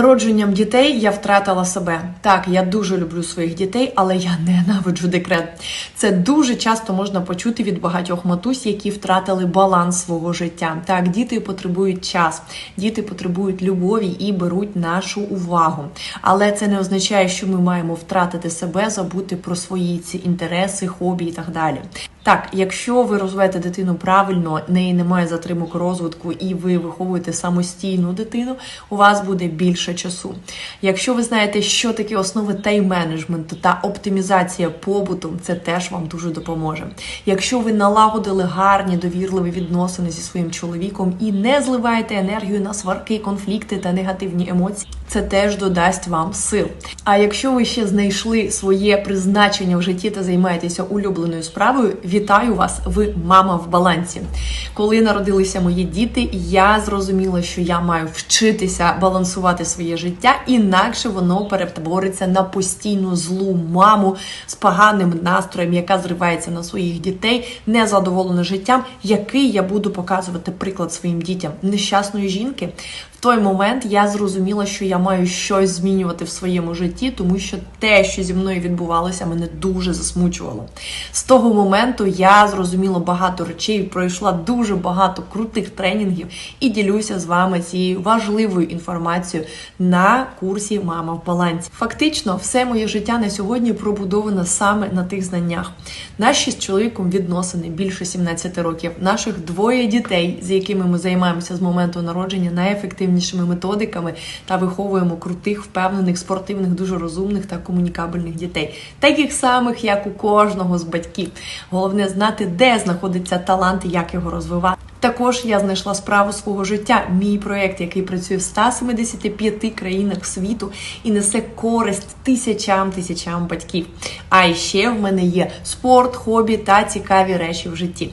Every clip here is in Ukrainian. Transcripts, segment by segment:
Народженням дітей я втратила себе. Так, я дуже люблю своїх дітей, але я ненавиджу декрет. Це дуже часто можна почути від багатьох матусь, які втратили баланс свого життя. Так, діти потребують час, діти потребують любові і беруть нашу увагу. Але це не означає, що ми маємо втратити себе, забути про свої ці інтереси, хобі і так далі. Так, якщо ви розвиваєте дитину правильно, неї немає затримок розвитку, і ви виховуєте самостійну дитину, у вас буде більше часу. Якщо ви знаєте, що таке основи тайм-менеджменту та оптимізація побуту, це теж вам дуже допоможе. Якщо ви налагодили гарні довірливі відносини зі своїм чоловіком і не зливаєте енергію на сварки, конфлікти та негативні емоції, це теж додасть вам сил. А якщо ви ще знайшли своє призначення в житті та займаєтеся улюбленою справою, вітаю вас! Ви мама в балансі. Коли народилися мої діти, я зрозуміла, що я маю вчитися балансувати своє життя, інакше воно перетвориться на постійну злу маму з поганим настроєм, яка зривається на своїх дітей, незадоволена життям, який я буду показувати приклад своїм дітям нещасної жінки. Той момент я зрозуміла, що я маю щось змінювати в своєму житті, тому що те, що зі мною відбувалося, мене дуже засмучувало. З того моменту я зрозуміла багато речей, пройшла дуже багато крутих тренінгів і ділюся з вами цією важливою інформацією на курсі Мама в балансі. Фактично, все моє життя на сьогодні пробудовано саме на тих знаннях. Наші з чоловіком відносини більше 17 років, наших двоє дітей, з якими ми займаємося з моменту народження, найефективнішими методиками та виховуємо крутих, впевнених, спортивних, дуже розумних та комунікабельних дітей, таких самих, як у кожного з батьків. Головне знати, де знаходиться талант і як його розвивати. Також я знайшла справу свого життя. Мій проєкт, який працює в 175 країнах світу і несе користь тисячам тисячам батьків. А ще в мене є спорт, хобі та цікаві речі в житті.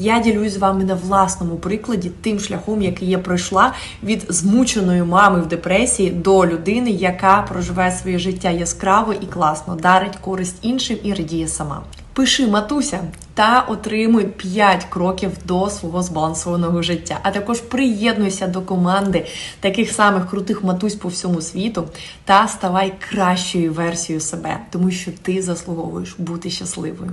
Я ділюсь з вами на власному прикладі тим шляхом, який я пройшла від змученої мами в депресії до людини, яка проживає своє життя яскраво і класно, дарить користь іншим і радіє сама. Пиши матуся та отримуй 5 кроків до свого збалансованого життя. А також приєднуйся до команди таких самих крутих матусь по всьому світу та ставай кращою версією себе, тому що ти заслуговуєш бути щасливою.